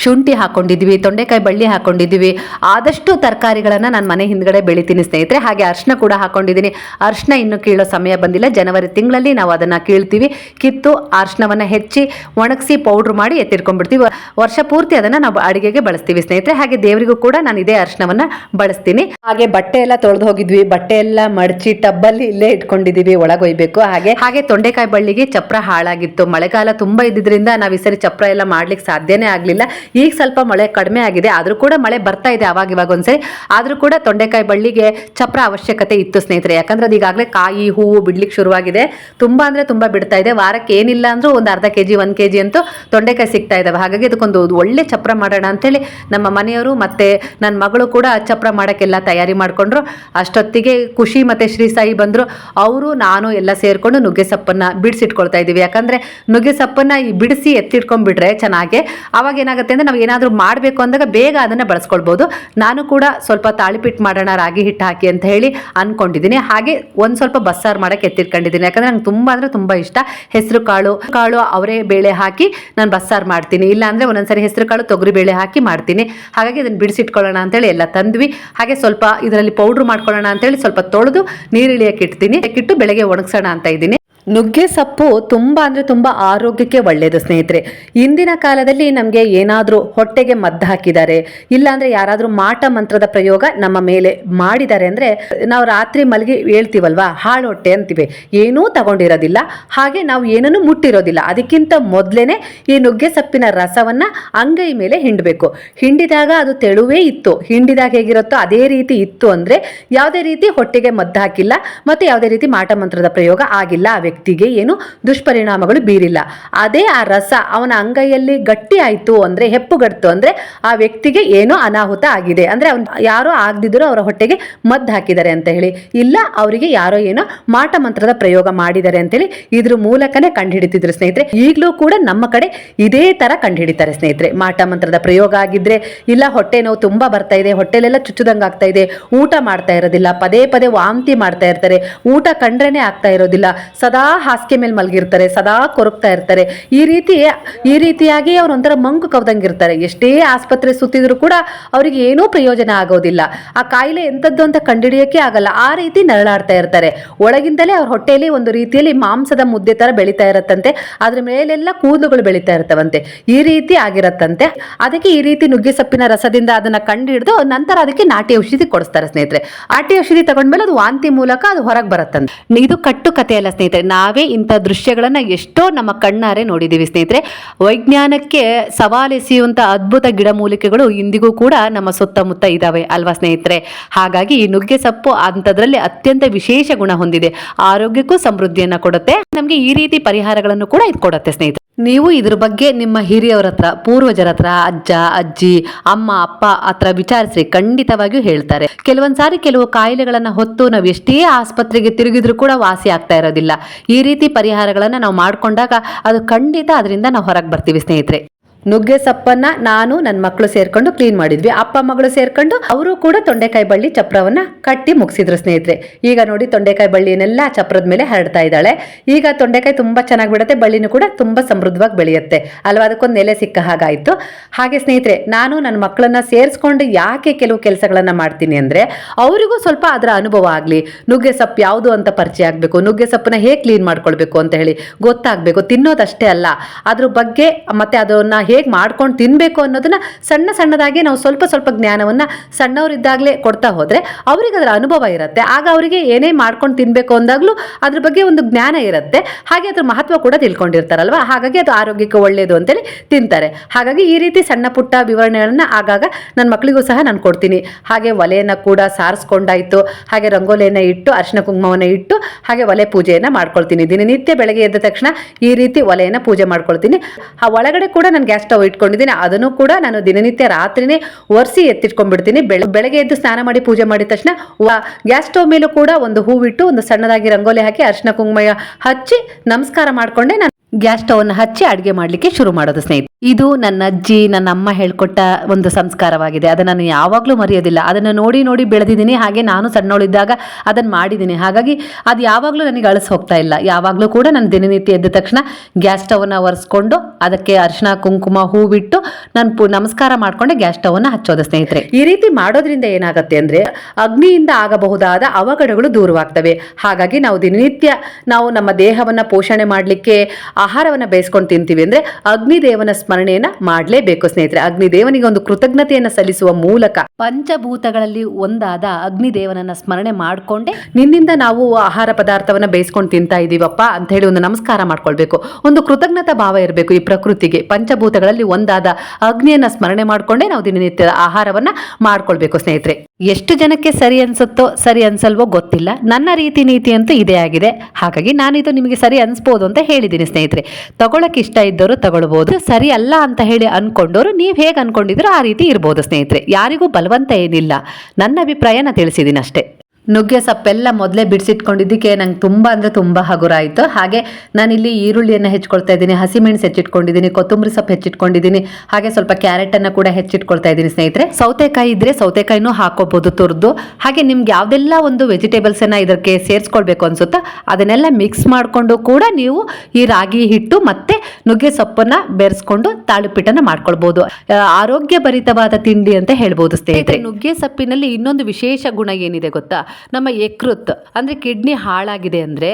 A: ಶುಂಠಿ ಹಾಕೊಂಡಿದ್ವಿ, ತೊಂಡೆಕಾಯಿ ಬಳ್ಳಿ ಹಾಕೊಂಡಿದ್ವಿ. ಆದಷ್ಟು ತರಕಾರಿಗಳನ್ನ ನಾನು ಮನೆ ಹಿಂದ್ಗಡೆ ಬೆಳಿತೀನಿ ಸ್ನೇಹಿತರೆ. ಹಾಗೆ ಅರ್ಶನ ಕೂಡ ಹಾಕೊಂಡಿದ್ದೀನಿ. ಅರ್ಶನ ಇನ್ನು ಕೀಳೋ ಸಮಯ ಬಂದಿಲ್ಲ. ಜನವರಿ ತಿಂಗಳಲ್ಲಿ ನಾವು ಅದನ್ನ ಕೀಳ್ತೀವಿ. ಕಿತ್ತು ಅರ್ಶನವನ್ನ ಹೆಚ್ಚಿ ಒಣಗಿಸಿ ಪೌಡ್ರ್ ಮಾಡಿ ಎತ್ತಿಟ್ಕೊಂಡ್ಬಿಡ್ತೀವಿ. ವರ್ಷ ಪೂರ್ತಿ ಅದನ್ನ ನಾವು ಅಡಿಗೆಗೆ ಬಳಸ್ತೀವಿ ಸ್ನೇಹಿತರೆ. ಹಾಗೆ ದೇವರಿಗೂ ಕೂಡ ನಾನು ಇದೇ ಅರ್ಶನವನ್ನ ಬಳಸ್ತೀನಿ. ಹಾಗೆ ಬಟ್ಟೆ ಎಲ್ಲ ತೊಳೆದು ಹೋಗಿದ್ವಿ. ಬಟ್ಟೆ ಎಲ್ಲ ಮಡಚಿ ಟಬ್ಬಲ್ಲಿ ಇಲ್ಲೇ ಇಟ್ಕೊಂಡಿದೀವಿ, ಒಳಗೊಯ್ಬೇಕು. ಹಾಗೆ ಹಾಗೆ ತೊಂಡೆಕಾಯಿ ಬಳ್ಳಿಗೆ ಚಪ್ರ ಹಾಳಾಗಿತ್ತು. ಮಳೆಗಾಲ ತುಂಬಾ ಇದ್ದಿದ್ರಿಂದ ನಾವು ಈ ಸರಿ ಚಪ್ರ ಎಲ್ಲ ಮಾಡ್ಲಿಕ್ಕೆ ಸಾಧ್ಯನೇ ಆಗ್ಲಿಲ್ಲ. ಈಗ ಸ್ವಲ್ಪ ಮಳೆ ಕಡಿಮೆ ಆಗಿದೆ. ಆದ್ರೂ ಕೂಡ ಮಳೆ ಬರ್ತಾ ಇದೆ ಅವಾಗ ಇವಾಗ ಒಂದ್ಸರಿ. ಆದ್ರೂ ಕೂಡ ತೊಂಡೆಕಾಯಿ ಬಳ್ಳಿಗೆ ಚಪ್ರ ಅವಶ್ಯಕತೆ ಇತ್ತು ಸ್ನೇಹಿತರೆ. ಯಾಕಂದ್ರೆ ಅದು ಈಗಾಗಲೇ ಕಾಯಿ, ಹೂವು ಬಿಡ್ಲಿಕ್ಕೆ ಶುರುವಾಗಿದೆ. ತುಂಬಾ ಅಂದ್ರೆ ತುಂಬಾ ಬಿಡ್ತಾ ಇದೆ. ವಾರಕ್ಕೆ ಏನಿಲ್ಲ ಅಂದ್ರೂ ಒಂದು ಅರ್ಧ ಕೆಜಿ, ಒಂದ್ ಕೆಜಿ ಅಂತೂ ತೊಂಡೆಕಾಯಿ ಸಿಗ್ತಾ ಇದಾವೆ. ಹಾಗಾಗಿ ಅದಕ್ಕೊಂದು ಒಳ್ಳೆ ಚಪ್ರ ಮಾಡೋಣ ಅಂತೇಳಿ ನಮ್ಮ ಮನೆಯವರು ಮತ್ತೆ ನನ್ನ ಮಗಳು ಕೂಡ ಚಪ್ರ ಮಾಡೋಕ್ಕೆಲ್ಲ ತಯಾರಿ ಮಾಡ್ಕೊಂಡ್ರು. ಅಷ್ಟೊತ್ತಿಗೆ ಖುಷಿ ಮತ್ತೆ ಶ್ರೀ ಸಾಯಿ ಬಂದ್ರು. ಅವರು, ನಾನು ಎಲ್ಲ ಸೇರ್ಕೊಂಡು ನುಗ್ಗೆ ಸೊಪ್ಪನ್ನ ಬಿಡಿಸಿಟ್ಕೊಳ್ತಾ ಇದೀವಿ ಯಾಕಂದ್ರೆ ನುಗ್ಗೆ ಸೊಪ್ಪನ್ನ ಬಿಡಿಸಿ ಎತ್ತಿಟ್ಕೊಂಡ್ಬಿಟ್ರೆ ಚೆನ್ನಾಗೆ. ಅವಾಗ ಏನಾಗುತ್ತೆ ಅಂದರೆ ನಾವು ಏನಾದರೂ ಮಾಡಬೇಕು ಅಂದಾಗ ಬೇಗ ಅದನ್ನು ಬಳಸ್ಕೊಳ್ಬೋದು. ನಾನು ಕೂಡ ಸ್ವಲ್ಪ ತಾಳಿಪಿಟ್ಟು ಮಾಡೋಣ, ರಾಗಿ ಹಿಟ್ಟು ಹಾಕಿ ಅಂತ ಹೇಳಿ ಅಂದ್ಕೊಂಡಿದ್ದೀನಿ ಹಾಗೆ ಒಂದು ಸ್ವಲ್ಪ ಬಸ್ಸಾರು ಮಾಡಕ್ಕೆ ಎತ್ತಿಟ್ಕೊಂಡಿದ್ದೀನಿ. ಯಾಕಂದರೆ ನಂಗೆ ತುಂಬ ಅಂದರೆ ತುಂಬ ಇಷ್ಟ. ಹೆಸರು ಕಾಳು ಕಾಳು ಅವರೇ ಬೇಳೆ ಹಾಕಿ ನಾನು ಬಸ್ಸಾರು ಮಾಡ್ತೀನಿ. ಇಲ್ಲ ಅಂದರೆ ಒಂದೊಂದ್ಸರಿ ಹೆಸರು ಕಾಳು ತೊಗರಿ ಬೇಳೆ ಹಾಕಿ ಮಾಡ್ತೀನಿ. ಹಾಗಾಗಿ ಅದನ್ನು ಬಿಡಿಸಿಟ್ಕೊಳ್ಳೋಣ ಅಂತೇಳಿ ಎಲ್ಲ ತಂದ್ವಿ. ಹಾಗೆ ಸ್ವಲ್ಪ ಇದರಲ್ಲಿ ಪೌಡ್ರ್ ಮಾಡ್ಕೊಳ್ಳೋಣ ಅಂತೇಳಿ ಸ್ವಲ್ಪ ತೊಳೆದು ನೀರಿಳಿಯಕ್ಕೆ ಇಡ್ತೀನಿ. ಇಟ್ಟು ಬೆಳಗ್ಗೆ ಒಣಗಿಸೋಣ ಅಂತ ಇದ್ದೀನಿ. ನುಗ್ಗೆ ಸೊಪ್ಪು ತುಂಬ ಅಂದರೆ ತುಂಬ ಆರೋಗ್ಯಕ್ಕೆ ಒಳ್ಳೆಯದು ಸ್ನೇಹಿತರೆ. ಇಂದಿನ ಕಾಲದಲ್ಲಿ ನಮಗೆ ಏನಾದರೂ ಹೊಟ್ಟೆಗೆ ಮದ್ದು ಹಾಕಿದ್ದಾರೆ, ಇಲ್ಲಾಂದರೆ ಯಾರಾದರೂ ಮಾಟ ಮಂತ್ರದ ಪ್ರಯೋಗ ನಮ್ಮ ಮೇಲೆ ಮಾಡಿದ್ದಾರೆ ಅಂದರೆ ನಾವು ರಾತ್ರಿ ಮಲಗಿ ಹೇಳ್ತೀವಲ್ವಾ ಹಾಳು ಹೊಟ್ಟೆ ಅಂತೀವಿ. ಏನೂ ತಗೊಂಡಿರೋದಿಲ್ಲ, ಹಾಗೆ ನಾವು ಏನನ್ನು ಮುಟ್ಟಿರೋದಿಲ್ಲ. ಅದಕ್ಕಿಂತ ಮೊದಲೇ ಈ ನುಗ್ಗೆ ಸೊಪ್ಪಿನ ರಸವನ್ನು ಅಂಗೈ ಮೇಲೆ ಹಿಂಡಬೇಕು. ಹಿಂಡಿದಾಗ ಅದು ತೆಳುವೇ ಇತ್ತು. ಹಿಂಡಿದಾಗ ಹೇಗಿರುತ್ತೋ ಅದೇ ರೀತಿ ಇತ್ತು ಅಂದರೆ ಯಾವುದೇ ರೀತಿ ಹೊಟ್ಟೆಗೆ ಮದ್ದು ಹಾಕಿಲ್ಲ, ಮತ್ತು ಯಾವುದೇ ರೀತಿ ಮಾಟ ಮಂತ್ರದ ಪ್ರಯೋಗ ಆಗಿಲ್ಲ ಆ ವ್ಯಕ್ತಿಗೆ ಏನು ದುಷ್ಪರಿಣಾಮಗಳು ಬೀರಿಲ್ಲ. ಅದೇ ಆ ರಸ ಅವನ ಅಂಗೈಯಲ್ಲಿ ಗಟ್ಟಿ ಆಯ್ತು ಅಂದ್ರೆ ಹೆಪ್ಪುಗಟ್ತು ಅಂದ್ರೆ, ಆ ವ್ಯಕ್ತಿಗೆ ಏನೋ ಅನಾಹುತ ಆಗಿದೆ. ಅಂದ್ರೆ ಅವ್ನು ಯಾರೋ ಆಗದಿದ್ರು ಅವರ ಹೊಟ್ಟೆಗೆ ಮದ್ದು ಹಾಕಿದ್ದಾರೆ ಅಂತ ಹೇಳಿ. ಇಲ್ಲ, ಅವರಿಗೆ ಯಾರೋ ಏನೋ ಮಾಟ ಮಂತ್ರದ ಪ್ರಯೋಗ ಮಾಡಿದ್ದಾರೆ ಅಂತೇಳಿ ಇದ್ರ ಮೂಲಕನೇ ಕಂಡುಹಿಡಿತಿದ್ರು ಸ್ನೇಹಿತರೆ. ಈಗಲೂ ಕೂಡ ನಮ್ಮ ಕಡೆ ಇದೇ ತರ ಕಂಡುಹಿಡಿತಾರೆ ಸ್ನೇಹಿತರೆ. ಮಾಟ ಮಂತ್ರದ ಪ್ರಯೋಗ ಆಗಿದ್ರೆ, ಇಲ್ಲ ಹೊಟ್ಟೆ ನೋವು ತುಂಬಾ ಬರ್ತಾ ಇದೆ, ಹೊಟ್ಟೆಲೆಲ್ಲ ಚುಚ್ಚಿದಂಗೆ ಆಗ್ತಾ ಇದೆ, ಊಟ ಮಾಡ್ತಾ ಇರೋದಿಲ್ಲ, ಪದೇ ಪದೇ ವಾಂತಿ ಮಾಡ್ತಾ ಇರ್ತಾರೆ, ಊಟ ಕಂಡ್ರೇನೆ ಆಗ್ತಾ ಇರೋದಿಲ್ಲ, ಸದಾ ಹಾಸಿಗೆ ಮೇಲೆ ಮಲಗಿರ್ತಾರೆ, ಸದಾ ಕೊರಗ್ತಾ ಇರ್ತಾರೆ. ಈ ರೀತಿ, ಈ ರೀತಿಯಾಗಿ ಅವ್ರು ಒಂಥರ ಮಂಕು ಕವ್ದಂಗಿರ್ತಾರೆ. ಎಷ್ಟೇ ಆಸ್ಪತ್ರೆ ಸುತ್ತಿದ್ರು ಕೂಡ ಅವರಿಗೆ ಏನೂ ಪ್ರಯೋಜನ ಆಗೋದಿಲ್ಲ. ಆ ಕಾಯಿಲೆ ಎಂಥದ್ದು ಅಂತ ಕಂಡುಹಿಡಿಯೋಕೆ ಆಗಲ್ಲ. ಆ ರೀತಿ ನರಳಾಡ್ತಾ ಇರ್ತಾರೆ. ಒಳಗಿಂದಲೇ ಅವ್ರ ಹೊಟ್ಟೆಯಲ್ಲಿ ಒಂದು ರೀತಿಯಲ್ಲಿ ಮಾಂಸದ ಮುದ್ದೆ ತರ ಬೆಳೀತಾ ಇರತ್ತಂತೆ. ಅದ್ರ ಮೇಲೆಲ್ಲ ಕೂದಲುಗಳು ಬೆಳೀತಾ ಇರ್ತವಂತೆ. ಈ ರೀತಿ ಆಗಿರತ್ತಂತೆ. ಅದಕ್ಕೆ ಈ ರೀತಿ ನುಗ್ಗೆ ಸೊಪ್ಪಿನ ರಸದಿಂದ ಅದನ್ನ ಕಂಡು ಹಿಡಿದು ನಂತರ ಅದಕ್ಕೆ ನಾಟಿ ಔಷಧಿ ಕೊಡಿಸ್ತಾರೆ ಸ್ನೇಹಿತರೆ. ನಾಟಿ ಔಷಧಿ ತಗೊಂಡ್ಮೇಲೆ ಅದು ವಾಂತಿ ಮೂಲಕ ಅದು ಹೊರಗೆ ಬರುತ್ತಂತೆ. ಇದು ಕಟ್ಟು ಕಥೆ ಅಲ್ಲ ಸ್ನೇಹಿತರೆ. ನಾವೇ ಇಂಥ ದೃಶ್ಯಗಳನ್ನು ಎಷ್ಟೋ ನಮ್ಮ ಕಣ್ಣಾರೆ ನೋಡಿದ್ದೀವಿ ಸ್ನೇಹಿತರೆ. ವೈಜ್ಞಾನಕ್ಕೆ ಸವಾಲೆಸೆಯುವಂಥ ಅದ್ಭುತ ಗಿಡಮೂಲಿಕೆಗಳು ಇಂದಿಗೂ ಕೂಡ ನಮ್ಮ ಸುತ್ತಮುತ್ತ ಇದ್ದಾವೆ ಅಲ್ವಾ ಸ್ನೇಹಿತರೆ? ಹಾಗಾಗಿ ಈ ನುಗ್ಗೆ ಸೊಪ್ಪು ಅಂಥದ್ರಲ್ಲಿ ಅತ್ಯಂತ ವಿಶೇಷ ಗುಣ ಹೊಂದಿದೆ. ಆರೋಗ್ಯಕ್ಕೂ ಸಮೃದ್ಧಿಯನ್ನು ಕೊಡುತ್ತೆ. ನಮಗೆ ಈ ರೀತಿ ಪರಿಹಾರಗಳನ್ನು ಕೂಡ ಇದು ಕೊಡುತ್ತೆ ಸ್ನೇಹಿತರೆ. ನೀವು ಇದ್ರ ಬಗ್ಗೆ ನಿಮ್ಮ ಹಿರಿಯವರ ಹತ್ರ, ಪೂರ್ವಜರ ಹತ್ರ, ಅಜ್ಜ, ಅಜ್ಜಿ, ಅಮ್ಮ, ಅಪ್ಪ ಹತ್ರ ವಿಚಾರಿಸಿ ಖಂಡಿತವಾಗಿಯೂ ಹೇಳ್ತಾರೆ. ಕೆಲವೊಂದ್ಸಾರಿ ಕೆಲವು ಕಾಯಿಲೆಗಳನ್ನ ಹೊತ್ತು ನಾವು ಎಷ್ಟೇ ಆಸ್ಪತ್ರೆಗೆ ತಿರುಗಿದ್ರು ಕೂಡ ವಾಸಿ ಆಗ್ತಾ ಇರೋದಿಲ್ಲ. ಈ ರೀತಿ ಪರಿಹಾರಗಳನ್ನ ನಾವು ಮಾಡ್ಕೊಂಡಾಗ ಅದು ಖಂಡಿತ ಅದರಿಂದ ನಾವು ಹೊರಗೆ ಬರ್ತೀವಿ ಸ್ನೇಹಿತರೆ. ನುಗ್ಗೆ ಸೊಪ್ಪನ್ನ ನಾನು ನನ್ನ ಮಕ್ಕಳು ಸೇರ್ಕೊಂಡು ಕ್ಲೀನ್ ಮಾಡಿದ್ವಿ. ಅಪ್ಪ ಮಗಳು ಸೇರ್ಕೊಂಡು ಅವರು ಕೂಡ ತೊಂಡೆಕಾಯಿ ಬಳ್ಳಿ ಚಪ್ರವನ್ನ ಕಟ್ಟಿ ಮುಗಿಸಿದ್ರು ಸ್ನೇಹಿತರೆ. ಈಗ ನೋಡಿ ತೊಂಡೆಕಾಯಿ ಬಳ್ಳಿಯನ್ನೆಲ್ಲ ಚಪ್ರದ ಮೇಲೆ ಹರಡ್ತಾ ಇದ್ದಾಳೆ. ಈಗ ತೊಂಡೆಕಾಯಿ ತುಂಬಾ ಚೆನ್ನಾಗಿ ಬಿಡುತ್ತೆ, ಬಳ್ಳಿನೂ ಕೂಡ ತುಂಬಾ ಸಮೃದ್ಧವಾಗಿ ಬೆಳೆಯುತ್ತೆ. ಅಲ್ವಾ? ಅದಕ್ಕೊಂದು ನೆಲೆ ಸಿಕ್ಕ ಹಾಗಾಯ್ತು. ಹಾಗೆ ಸ್ನೇಹಿತರೆ, ನಾನು ನನ್ನ ಮಕ್ಕಳನ್ನ ಸೇರಿಸ್ಕೊಂಡು ಯಾಕೆ ಕೆಲವು ಕೆಲಸಗಳನ್ನ ಮಾಡ್ತೀನಿ ಅಂದ್ರೆ, ಅವರಿಗೂ ಸ್ವಲ್ಪ ಅದರ ಅನುಭವ ಆಗಲಿ. ನುಗ್ಗೆ ಸೊಪ್ಪು ಯಾವುದು ಅಂತ ಪರಿಚಯ ಆಗಬೇಕು, ನುಗ್ಗೆ ಸೊಪ್ಪನ್ನ ಹೇಗೆ ಕ್ಲೀನ್ ಮಾಡ್ಕೊಳ್ಬೇಕು ಅಂತ ಹೇಳಿ ಗೊತ್ತಾಗಬೇಕು, ತಿನ್ನೋದಷ್ಟೇ ಅಲ್ಲ. ಅದ್ರ ಬಗ್ಗೆ ಮತ್ತೆ ಅದನ್ನ ಮಾಡ್ಕೊಂಡು ತಿನ್ನಬೇಕು ಅನ್ನೋದನ್ನ ಸಣ್ಣ ಸಣ್ಣದಾಗಿ ನಾವು ಸ್ವಲ್ಪ ಸ್ವಲ್ಪ ಜ್ಞಾನವನ್ನ ಸಣ್ಣವರಿದ್ದಾಗಲೇ ಕೊಡ್ತಾ ಹೋದರೆ ಅವ್ರಿಗೆ ಅದರ ಅನುಭವ ಇರುತ್ತೆ. ಆಗ ಅವರಿಗೆ ಏನೇ ಮಾಡ್ಕೊಂಡು ತಿನ್ನಬೇಕು ಅಂದಾಗಲೂ ಅದ್ರ ಬಗ್ಗೆ ಒಂದು ಜ್ಞಾನ ಇರುತ್ತೆ. ಹಾಗೆ ಅದ್ರ ಮಹತ್ವ ಕೂಡ ತಿಳ್ಕೊಂಡಿರ್ತಾರಲ್ವ? ಹಾಗಾಗಿ ಅದು ಆರೋಗ್ಯಕ್ಕೆ ಒಳ್ಳೆಯದು ಅಂತೇಳಿ ತಿಂತಾರೆ. ಹಾಗಾಗಿ ಈ ರೀತಿ ಸಣ್ಣ ಪುಟ್ಟ ವಿವರಣೆಗಳನ್ನು ಆಗಾಗ ನನ್ನ ಮಕ್ಕಳಿಗೂ ಸಹ ನಾನು ಕೊಡ್ತೀನಿ. ಹಾಗೆ ಒಲೆಯನ್ನು ಕೂಡ ಸಾರಿಸ್ಕೊಂಡಾಯಿತು. ಹಾಗೆ ರಂಗೋಲಿಯನ್ನು ಇಟ್ಟು ಅರಿಶಿನ ಕುಂಕುಮವನ್ನು ಇಟ್ಟು, ಹಾಗೆ ಒಲೆ ಪೂಜೆಯನ್ನು ಮಾಡ್ಕೊಳ್ತೀನಿ. ದಿನನಿತ್ಯ ಬೆಳಗ್ಗೆ ಎದ್ದ ತಕ್ಷಣ ಈ ರೀತಿ ಒಲೆಯನ್ನು ಪೂಜೆ ಮಾಡ್ಕೊಳ್ತೀನಿ. ಆ ಒಳಗಡೆ ಕೂಡ ನಾನು ಗ್ಯಾಸ್ ಸ್ಟವ್ ಇಟ್ಕೊಂಡಿದ್ದೀನಿ. ಅದನ್ನು ಕೂಡ ನಾನು ದಿನನಿತ್ಯ ರಾತ್ರಿನೇ ಒರೆಸಿ ಎತ್ತಿಟ್ಕೊಂಡ್ಬಿಡ್ತೀನಿ. ಬೆಳ, ಬೆಳಗ್ಗೆ ಎದ್ದು ಸ್ನಾನ ಮಾಡಿ ಪೂಜೆ ಮಾಡಿದ ತಕ್ಷಣ ಗ್ಯಾಸ್ ಸ್ಟವ್ ಮೇಲೂ ಕೂಡ ಒಂದು ಹೂವಿಟ್ಟು ಒಂದು ಸಣ್ಣದಾಗಿ ರಂಗೋಲಿ ಹಾಕಿ ಅರಿಶಿನ ಕುಂಕುಮಯ ಹಚ್ಚಿ ನಮಸ್ಕಾರ ಮಾಡ್ಕೊಂಡೆ. ನಾನು ಗ್ಯಾಸ್ ಸ್ಟವ್ ಅನ್ನು ಹಚ್ಚಿ ಅಡುಗೆ ಮಾಡಲಿಕ್ಕೆ ಶುರು ಮಾಡೋದು ಸ್ನೇಹಿತರೆ. ಇದು ನನ್ನ ಅಜ್ಜಿ, ನನ್ನ ಅಮ್ಮ ಹೇಳ್ಕೊಟ್ಟ ಒಂದು ಸಂಸ್ಕಾರವಾಗಿದೆ. ಅದನ್ನು ನಾನು ಯಾವಾಗಲೂ ಮರೆಯೋದಿಲ್ಲ. ಅದನ್ನು ನೋಡಿ ನೋಡಿ ಬೆಳೆದಿದ್ದೀನಿ. ಹಾಗೆ ನಾನು ಸಣ್ಣವಳಿದ್ದಾಗ ಅದನ್ನು ಮಾಡಿದ್ದೀನಿ. ಹಾಗಾಗಿ ಅದು ಯಾವಾಗಲೂ ನನಗೆ ಅಳಿಸ್ ಹೋಗ್ತಾ ಇಲ್ಲ. ಯಾವಾಗಲೂ ಕೂಡ ನಾನು ದಿನನಿತ್ಯ ಎದ್ದ ತಕ್ಷಣ ಗ್ಯಾಸ್ ಸ್ಟವನ್ನು ಒರೆಸ್ಕೊಂಡು ಅದಕ್ಕೆ ಅರಿಶಿನ ಕುಂಕುಮ ಹೂ ಬಿಟ್ಟು ನಾನು ಪು, ನಮಸ್ಕಾರ ಮಾಡಿಕೊಂಡೆ ಗ್ಯಾಸ್ ಸ್ಟವನ್ನು ಹಚ್ಚೋದು ಸ್ನೇಹಿತರೆ. ಈ ರೀತಿ ಮಾಡೋದ್ರಿಂದ ಏನಾಗುತ್ತೆ ಅಂದರೆ ಅಗ್ನಿಯಿಂದ ಆಗಬಹುದಾದ ಅವಘಡಗಳು ದೂರವಾಗ್ತವೆ. ಹಾಗಾಗಿ ನಾವು ದಿನನಿತ್ಯ ನಾವು ನಮ್ಮ ದೇಹವನ್ನು ಪೋಷಣೆ ಮಾಡಲಿಕ್ಕೆ ಆಹಾರವನ್ನು ಬೇಯಿಸ್ಕೊಂಡು ತಿಂತೀವಿ ಅಂದರೆ ಅಗ್ನಿದೇವನ ಸ್ಮರಣೆಯನ್ನು ಮಾಡಲೇಬೇಕು ಸ್ನೇಹಿತರೆ. ಅಗ್ನಿದೇವನಿಗೆ ಒಂದು ಕೃತಜ್ಞತೆಯನ್ನು ಸಲ್ಲಿಸುವ ಮೂಲಕ. ಪಂಚಭೂತಗಳಲ್ಲಿ ಒಂದಾದ ಅಗ್ನಿದೇವನನ್ನ ಸ್ಮರಣೆ ಮಾಡಿಕೊಂಡೆ. ನಿನ್ನಿಂದ ನಾವು ಆಹಾರ ಪದಾರ್ಥವನ್ನು ಬೇಯಿಸ್ಕೊಂಡು ತಿಂತಾ ಇದೀವಪ್ಪ ಅಂತ ಹೇಳಿ ಒಂದು ನಮಸ್ಕಾರ ಮಾಡ್ಕೊಳ್ಬೇಕು. ಒಂದು ಕೃತಜ್ಞತಾ ಭಾವ ಇರಬೇಕು ಈ ಪ್ರಕೃತಿಗೆ. ಪಂಚಭೂತಗಳಲ್ಲಿ ಒಂದಾದ ಅಗ್ನಿಯನ್ನ ಸ್ಮರಣೆ ಮಾಡಿಕೊಂಡೇ ನಾವು ದಿನನಿತ್ಯದ ಆಹಾರವನ್ನ ಮಾಡ್ಕೊಳ್ಬೇಕು ಸ್ನೇಹಿತರೆ. ಎಷ್ಟು ಜನಕ್ಕೆ ಸರಿ ಅನ್ಸುತ್ತೋ ಸರಿ ಅನ್ಸಲ್ವೋ ಗೊತ್ತಿಲ್ಲ. ನನ್ನ ರೀತಿ ನೀತಿ ಅಂತೂ ಇದೇ ಆಗಿದೆ. ಹಾಗಾಗಿ ನಾನಿದು ನಿಮಗೆ ಸರಿ ಅನ್ಸ್ಬೋದು ಅಂತ ಹೇಳಿದ್ದೀನಿ ಸ್ನೇಹಿತರೆ. ತಗೊಳಕ್ಕೆ ಇಷ್ಟ ಇದ್ದವರು ತಗೊಳ್ಬೋದು. ಸರಿ ಅಲ್ಲ ಅಂತ ಹೇಳಿ ಅನ್ಕೊಂಡವರು ನೀವು ಹೇಗೆ ಅನ್ಕೊಂಡಿದ್ರು ಆ ರೀತಿ ಇರ್ಬೋದು ಸ್ನೇಹಿತರೆ. ಯಾರಿಗೂ ಬಲವಂತ ಏನಿಲ್ಲ. ನನ್ನ ಅಭಿಪ್ರಾಯನ ತಿಳಿಸಿದ್ದೀನಿ ಅಷ್ಟೇ ನುಗ್ಗೆ ಸೊಪ್ಪೆಲ್ಲ ಮೊದಲೇ ಬಿಡಿಸಿಟ್ಕೊಂಡಿದ್ದಕ್ಕೆ ನಂಗೆ ತುಂಬ ಅಂದರೆ ತುಂಬ ಹಗುರ ಆಯಿತು ಹಾಗೆ ನಾನಿಲ್ಲಿ ಈರುಳ್ಳಿಯನ್ನು ಹೆಚ್ಕೊಳ್ತಾ ಇದ್ದೀನಿ, ಹಸಿಮೆಣಸು ಹೆಚ್ಚಿಟ್ಕೊಂಡಿದ್ದೀನಿ, ಕೊತ್ತಂಬರಿ ಸೊಪ್ಪು ಹೆಚ್ಚಿಟ್ಕೊಂಡಿದ್ದೀನಿ, ಹಾಗೆ ಸ್ವಲ್ಪ ಕ್ಯಾರೆಟನ್ನು ಕೂಡ ಹೆಚ್ಚಿಟ್ಕೊಳ್ತಾ ಇದ್ದೀನಿ ಸ್ನೇಹಿತರೆ. ಸೌತೆಕಾಯಿ ಇದ್ದರೆ ಸೌತೆಕಾಯಿನೂ ಹಾಕೋಬಹುದು ತುರಿದು. ಹಾಗೆ ನಿಮ್ಗೆ ಯಾವುದೆಲ್ಲ ಒಂದು ವೆಜಿಟೇಬಲ್ಸನ್ನು ಇದಕ್ಕೆ ಸೇರಿಸ್ಕೊಳ್ಬೇಕು ಅನ್ಸುತ್ತೋ ಅದನ್ನೆಲ್ಲ ಮಿಕ್ಸ್ ಮಾಡಿಕೊಂಡು ಕೂಡ ನೀವು ಈ ರಾಗಿ ಹಿಟ್ಟು ಮತ್ತು ನುಗ್ಗೆ ಸೊಪ್ಪನ್ನು ಬೆರೆಸ್ಕೊಂಡು ತಾಳುಪಿಟ್ಟನ್ನು ಮಾಡ್ಕೊಳ್ಬೋದು. ಆರೋಗ್ಯ ಭರಿತವಾದ ತಿಂಡಿ ಅಂತ ಹೇಳ್ಬೋದು ಸ್ನೇಹಿತರೆ. ನುಗ್ಗೆ ಸೊಪ್ಪಿನಲ್ಲಿ ಇನ್ನೊಂದು ವಿಶೇಷ ಗುಣ ಏನಿದೆ ಗೊತ್ತಾ? ನಮ್ಮ ಯಕೃತ್ ಅಂದರೆ ಕಿಡ್ನಿ ಹಾಳಾಗಿದೆ ಅಂದ್ರೆ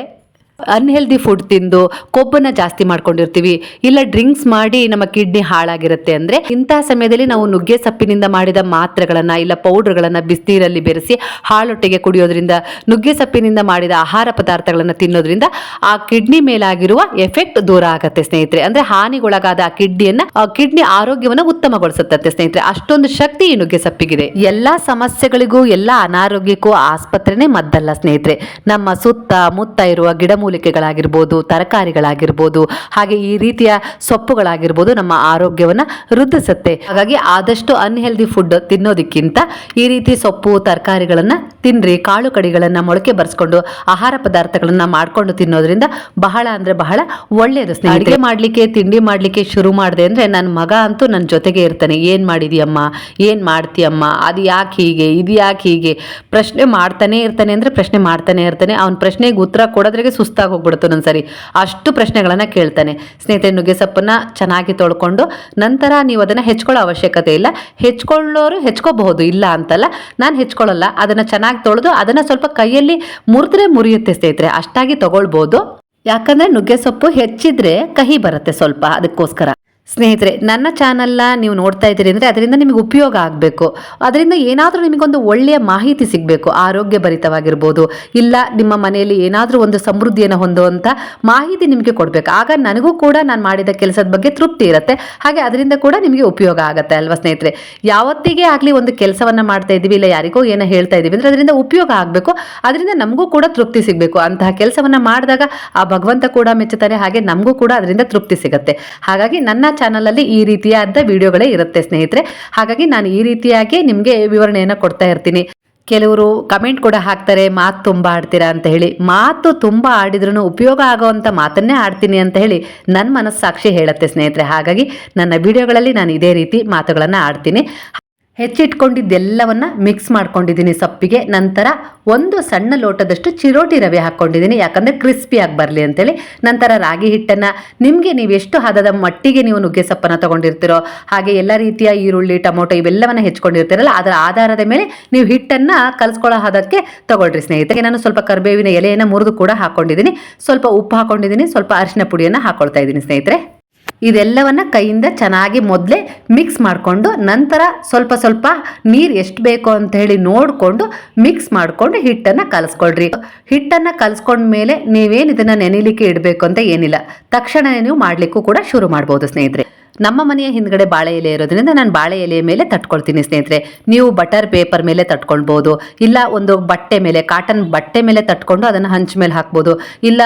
A: ಅನ್ಹೆಲ್ದಿ ಫುಡ್ ತಿಂದು ಕೊಬ್ಬನ್ನ ಜಾಸ್ತಿ ಮಾಡ್ಕೊಂಡಿರ್ತೀವಿ. ಇಲ್ಲ ಡ್ರಿಂಕ್ಸ್ ಮಾಡಿ ನಮ್ಮ ಕಿಡ್ನಿ ಹಾಳಾಗಿರುತ್ತೆ ಅಂದ್ರೆ ಇಂತಹ ಸಮಯದಲ್ಲಿ ನಾವು ನುಗ್ಗೆ ಸೊಪ್ಪಿನಿಂದ ಮಾಡಿದ ಮಾತ್ರೆಗಳನ್ನು ಇಲ್ಲ ಪೌಡ್ರ್ಗಳನ್ನು ಬಿಸಿನೀರಲ್ಲಿ ಬೆರೆಸಿ ಹಾಳೊಟ್ಟೆಗೆ ಕುಡಿಯೋದ್ರಿಂದ, ನುಗ್ಗೆ ಸೊಪ್ಪಿನಿಂದ ಮಾಡಿದ ಆಹಾರ ಪದಾರ್ಥಗಳನ್ನು ತಿನ್ನೋದ್ರಿಂದ ಆ ಕಿಡ್ನಿ ಮೇಲಾಗಿರುವ ಎಫೆಕ್ಟ್ ದೂರ ಆಗುತ್ತೆ ಸ್ನೇಹಿತರೆ. ಅಂದ್ರೆ ಹಾನಿಗೊಳಗಾದ ಆ ಕಿಡ್ನಿಯನ್ನು ಕಿಡ್ನಿ ಆರೋಗ್ಯವನ್ನ ಉತ್ತಮಗೊಳಿಸುತ್ತೆ ಸ್ನೇಹಿತರೆ. ಅಷ್ಟೊಂದು ಶಕ್ತಿ ಈ ನುಗ್ಗೆ ಸೊಪ್ಪಿಗಿದೆ. ಎಲ್ಲಾ ಸಮಸ್ಯೆಗಳಿಗೂ, ಎಲ್ಲಾ ಅನಾರೋಗ್ಯಕ್ಕೂ ಆಸ್ಪತ್ರೆನೇ ಮದ್ದಲ್ಲ ಸ್ನೇಹಿತರೆ. ನಮ್ಮ ಸುತ್ತ ಮುತ್ತ ಇರುವ ಗಿಡಮೂಲಿಕೆಗಳಾಗಿರ್ಬೋದು ತರಕಾರಿಗಳಾಗಿರ್ಬೋದು, ಹಾಗೆ ಈ ರೀತಿಯ ಸೊಪ್ಪುಗಳಾಗಿರ್ಬೋದು ನಮ್ಮ ಆರೋಗ್ಯವನ್ನ ವೃದ್ಧಿಸುತ್ತೆ. ಹಾಗಾಗಿ ಆದಷ್ಟು ಅನ್ಹೆಲ್ದಿ ಫುಡ್ ತಿನ್ನೋದಕ್ಕಿಂತ ಈ ರೀತಿ ಸೊಪ್ಪು, ತರಕಾರಿಗಳನ್ನು ತಿನ್ರಿ, ಕಾಳು ಕಡಿಗಳನ್ನು ಮೊಳಕೆ ಬರೆಸ್ಕೊಂಡು ಆಹಾರ ಪದಾರ್ಥಗಳನ್ನ ಮಾಡ್ಕೊಂಡು ತಿನ್ನೋದ್ರಿಂದ ಬಹಳ ಅಂದ್ರೆ ಬಹಳ ಒಳ್ಳೆಯದು ಅಡುಗೆ ಮಾಡ್ಲಿಕ್ಕೆ, ತಿಂಡಿ ಮಾಡ್ಲಿಕ್ಕೆ ಶುರು ಮಾಡಿದೆ ಅಂದ್ರೆ ನನ್ನ ಮಗ ಅಂತೂ ನನ್ನ ಜೊತೆಗೆ ಇರ್ತಾನೆ. ಏನು ಮಾಡಿದೀಯಮ್ಮ? ಏನು ಮಾಡ್ತೀಯಮ್ಮ? ಅದು ಯಾಕೆ ಹೀಗೆ? ಇದು ಯಾಕೆ ಹೀಗೆ? ಪ್ರಶ್ನೆ ಮಾಡ್ತಾನೆ ಇರ್ತಾನೆ ಅಂದ್ರೆ ಪ್ರಶ್ನೆ ಮಾಡ್ತಾನೆ ಇರ್ತಾನೆ. ಅವನ ಪ್ರಶ್ನೆಗೆ ಉತ್ತರ ಕೊಡೋದ್ರಿಗೆ ಸುಸ್ತಾಗಿ ಹೋಗ್ಬಿಡುತ್ತೆ ಒಂದೊಂದ್ಸರಿ. ಅಷ್ಟು ಪ್ರಶ್ನೆಗಳನ್ನು ಕೇಳ್ತಾನೆ. ಸ್ನೇಹಿತರೆ ನುಗ್ಗೆಸೊಪ್ಪನ್ನ ಚೆನ್ನಾಗಿ ತೊಳ್ಕೊಂಡು ನಂತರ ನೀವು ಅದನ್ನು ಹೆಚ್ಕೊಳ್ಳೋ ಅವಶ್ಯಕತೆ ಇಲ್ಲ. ಹೆಚ್ಕೊಳ್ಳೋರು ಹೆಚ್ಕೋಬಹುದು, ಇಲ್ಲ ಅಂತಲ್ಲ. ನಾನು ಹೆಚ್ಕೊಳ್ಳಲ್ಲ, ಅದನ್ನು ಚೆನ್ನಾಗಿ ತೊಳೆದು ಅದನ್ನು ಸ್ವಲ್ಪ ಕೈಯಲ್ಲಿ ಮುರಿದ್ರೆ ಮುರಿಯುತ್ತೆ ಸ್ನೇಹಿತರೆ. ಅಷ್ಟಾಗಿ ತಗೊಳ್ಬೋದು. ಯಾಕಂದರೆ ನುಗ್ಗೆಸೊಪ್ಪು ಹೆಚ್ಚಿದ್ರೆ ಕಹಿ ಬರುತ್ತೆ ಸ್ವಲ್ಪ ಅದಕ್ಕೋಸ್ಕರ. ಸ್ನೇಹಿತರೆ, ನನ್ನ ಚಾನಲ್ನ ನೀವು ನೋಡ್ತಾ ಇದ್ದೀರಿ ಅಂದರೆ ಅದರಿಂದ ನಿಮಗೆ ಉಪಯೋಗ ಆಗಬೇಕು. ಅದರಿಂದ ಏನಾದರೂ ನಿಮಗೊಂದು ಒಳ್ಳೆಯ ಮಾಹಿತಿ ಸಿಗಬೇಕು ಆರೋಗ್ಯ ಭರಿತವಾಗಿರ್ಬೋದು ಇಲ್ಲ ನಿಮ್ಮ ಮನೆಯಲ್ಲಿ ಏನಾದರೂ ಒಂದು ಸಮೃದ್ಧಿಯನ್ನು ಹೊಂದುವಂಥ ಮಾಹಿತಿ ನಿಮಗೆ ಕೊಡಬೇಕು. ಆಗ ನನಗೂ ಕೂಡ ನಾನು ಮಾಡಿದ ಕೆಲಸದ ಬಗ್ಗೆ ತೃಪ್ತಿ ಇರುತ್ತೆ. ಹಾಗೆ ಅದರಿಂದ ಕೂಡ ನಿಮಗೆ ಉಪಯೋಗ ಆಗುತ್ತೆ ಅಲ್ವಾ ಸ್ನೇಹಿತರೆ? ಯಾವತ್ತಿಗೆ ಆಗಲಿ ಒಂದು ಕೆಲಸವನ್ನು ಮಾಡ್ತಾ ಇದ್ದೀವಿ, ಇಲ್ಲ ಯಾರಿಗೋ ಏನೋ ಹೇಳ್ತಾ ಇದ್ದೀವಿ ಅಂದರೆ ಅದರಿಂದ ಉಪಯೋಗ ಆಗಬೇಕು. ಅದರಿಂದ ನಮಗೂ ಕೂಡ ತೃಪ್ತಿ ಸಿಗಬೇಕು. ಅಂತಹ ಕೆಲಸವನ್ನು ಮಾಡಿದಾಗ ಆ ಭಗವಂತ ಕೂಡ ಮೆಚ್ಚುತ್ತಾರೆ, ಹಾಗೆ ನಮಗೂ ಕೂಡ ಅದರಿಂದ ತೃಪ್ತಿ ಸಿಗುತ್ತೆ. ಹಾಗಾಗಿ ನನ್ನ ಚಾನಲಲ್ಲಿ ಈ ರೀತಿಯಾದ ವಿಡಿಯೋಗಳೇ ಇರುತ್ತೆ, ಸ್ನೇಹಿತರೆ. ಹಾಗಾಗಿ ನಾನು ಈ ರೀತಿಯಾಗಿ ನಿಮಗೆ ವಿವರಣೆಯನ್ನು ಕೊಡ್ತಾ ಇರ್ತೀನಿ. ಕೆಲವರು ಕಮೆಂಟ್ ಕೂಡ ಹಾಕ್ತಾರೆ, ಮಾತು ತುಂಬ ಆಡ್ತೀರಾ ಅಂತ ಹೇಳಿ. ಮಾತು ತುಂಬ ಆಡಿದ್ರೂ ಉಪಯೋಗ ಆಗೋವಂಥ ಮಾತನ್ನೇ ಆಡ್ತೀನಿ ಅಂತ ಹೇಳಿ ನನ್ನ ಮನಸ್ಸಾಕ್ಷಿ ಹೇಳುತ್ತೆ, ಸ್ನೇಹಿತರೆ. ಹಾಗಾಗಿ ನನ್ನ ವಿಡಿಯೋಗಳಲ್ಲಿ ನಾನು ಇದೇ ರೀತಿ ಮಾತುಗಳನ್ನು ಆಡ್ತೀನಿ. ಹೆಚ್ಚಿಟ್ಕೊಂಡಿದ್ದೆಲ್ಲವನ್ನ ಮಿಕ್ಸ್ ಮಾಡ್ಕೊಂಡಿದ್ದೀನಿ ಸೊಪ್ಪಿಗೆ. ನಂತರ ಒಂದು ಸಣ್ಣ ಲೋಟದಷ್ಟು ಚಿರೋಟಿ ರವೆ ಹಾಕ್ಕೊಂಡಿದ್ದೀನಿ. ಯಾಕಂದರೆ ಕ್ರಿಸ್ಪಿಯಾಗಿ ಬರಲಿ ಅಂತೇಳಿ. ನಂತರ ರಾಗಿ ಹಿಟ್ಟನ್ನು ನಿಮಗೆ ನೀವು ಎಷ್ಟು ಹದದ ಮಟ್ಟಿಗೆ ನೀವು ನುಗ್ಗೆ ಸೊಪ್ಪನ್ನು ತೊಗೊಂಡಿರ್ತೀರೋ, ಹಾಗೆ ಎಲ್ಲ ರೀತಿಯ ಈರುಳ್ಳಿ, ಟೊಮೊಟೊ ಇವೆಲ್ಲವನ್ನು ಹೆಚ್ಕೊಂಡಿರ್ತೀರಲ್ಲ, ಅದರ ಆಧಾರದ ಮೇಲೆ ನೀವು ಹಿಟ್ಟನ್ನು ಕಲಿಸ್ಕೊಳ್ಳೋ ಹದಕ್ಕೆ ತಗೊಳ್ರಿ ಸ್ನೇಹಿತರೆ. ನಾನು ಸ್ವಲ್ಪ ಕರಿಬೇವಿನ ಎಲೆಯನ್ನು ಮುರಿದು ಕೂಡ ಹಾಕ್ಕೊಂಡಿದ್ದೀನಿ ಸ್ವಲ್ಪ ಉಪ್ಪು ಹಾಕ್ಕೊಂಡಿದ್ದೀನಿ ಸ್ವಲ್ಪ ಅರಿಶಿನ ಪುಡಿಯನ್ನು ಹಾಕ್ಕೊಳ್ತಾ ಇದ್ದೀನಿ ಸ್ನೇಹಿತರೆ. ಇದೆಲ್ಲವನ್ನ ಕೈಯಿಂದ ಚೆನ್ನಾಗಿ ಮೊದಲೇ ಮಿಕ್ಸ್ ಮಾಡಿಕೊಂಡು ನಂತರ ಸ್ವಲ್ಪ ಸ್ವಲ್ಪ ನೀರು ಎಷ್ಟು ಬೇಕು ಅಂತ ಹೇಳಿ ನೋಡಿಕೊಂಡು ಮಿಕ್ಸ್ ಮಾಡಿಕೊಂಡು ಹಿಟ್ಟನ್ನು ಕಲಿಸ್ಕೊಳ್ರಿ. ಹಿಟ್ಟನ್ನು ಕಲಿಸ್ಕೊಂಡ್ಮೇಲೆ ನೀವೇನು ಇದನ್ನು ನೆನೆಲಿಕ್ಕೆ ಇಡಬೇಕು ಅಂತ ಏನಿಲ್ಲ. ತಕ್ಷಣ ನೀವು ಮಾಡಲಿಕ್ಕೂ ಕೂಡ ಶುರು ಮಾಡ್ಬೋದು ಸ್ನೇಹಿತರೆ. ನಮ್ಮ ಮನೆಯ ಹಿಂದ್ಗಡೆ ಬಾಳೆ ಎಲೆ ಇರೋದ್ರಿಂದ ನಾನು ಬಾಳೆ ಎಲೆಯ ಮೇಲೆ ತಟ್ಕೊಳ್ತೀನಿ, ಸ್ನೇಹಿತರೆ. ನೀವು ಬಟರ್ ಪೇಪರ್ ಮೇಲೆ ತಟ್ಕೊಳ್ಬೋದು, ಇಲ್ಲ ಒಂದು ಬಟ್ಟೆ ಮೇಲೆ, ಕಾಟನ್ ಬಟ್ಟೆ ಮೇಲೆ ತಟ್ಕೊಂಡು ಅದನ್ನು ಹಂಚ ಮೇಲೆ ಹಾಕ್ಬೋದು, ಇಲ್ಲ